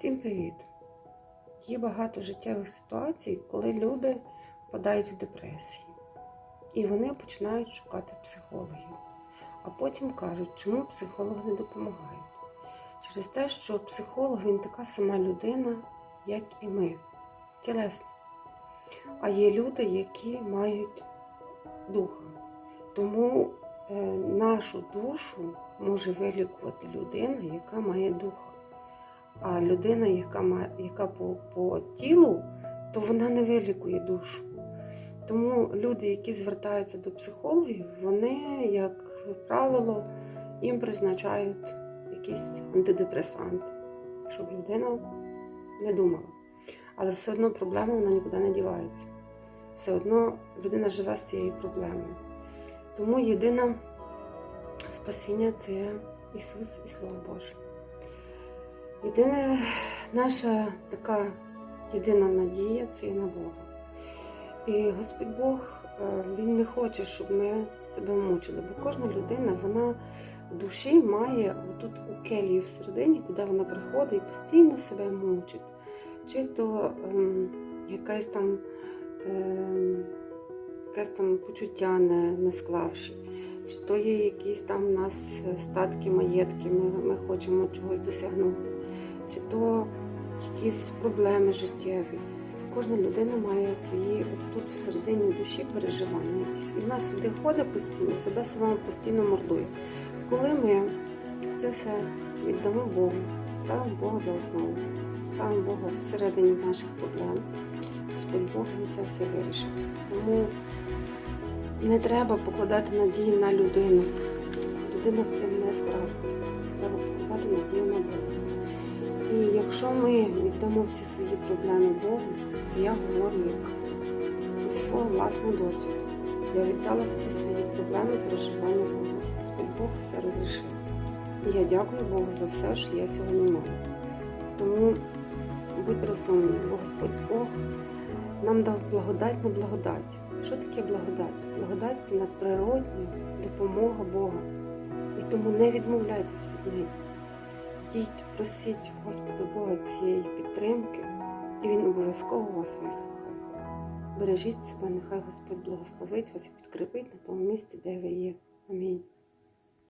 Всім привіт! Є багато життєвих ситуацій, коли люди впадають в депресії. І вони починають шукати психологів. А потім кажуть, чому психологи не допомагають. Через те, що психолог він така сама людина, як і ми, тілесна. А є люди, які мають духа. Тому е, нашу душу може вилікувати людина, яка має духа. А людина, яка має, яка по, по тілу, то вона не вилікує душу. Тому люди, які звертаються до психологів, вони, як правило, їм призначають якісь антидепресанти, щоб людина не думала. Але все одно проблема вона нікуди не дівається. Все одно людина живе з цією проблемою. Тому єдине спасіння це Ісус і Слово Боже. Єдине наша така єдина надія це і на Бога. І Господь Бог е, Він не хоче, щоб ми себе мучили, бо кожна людина вона в душі має отут у келію всередині, куди вона приходить і постійно себе мучить. Чи то ем, якесь там ем, якесь там почуття не, не склавши, чи то є якісь там у нас статки, маєтки, ми, ми хочемо чогось досягнути, чи то якісь проблеми життєві. Кожна людина має свої тут всередині душі переживання якісь. І вона сюди ходить постійно, себе сама постійно мордує. Коли ми це все віддамо Богу, ставимо Бога за основу, ставимо Бога всередині наших проблем, Господь Бог він це все вирішить. Тому не треба покладати надії на людину. Людина з цим не справиться. Треба покладати надію на Бога. І якщо ми віддамо всі свої проблеми Богу, це я говорю як зі свого власного досвіду. Я віддала всі свої проблеми переживання Богу. Господь Бог все розрішив. І я дякую Богу за все, що я сьогодні маю. Тому будь розумним, бо Господь Бог нам дав благодать на благодать. Що таке благодать? Благодать це надприродня допомога Бога. І тому не відмовляйтесь від неї. Йдіть, просіть Господа Бога цієї підтримки, і Він обов'язково вас вислухає. Бережіть себе, нехай Господь благословить вас і підкріпить на тому місці, де ви є. Амінь.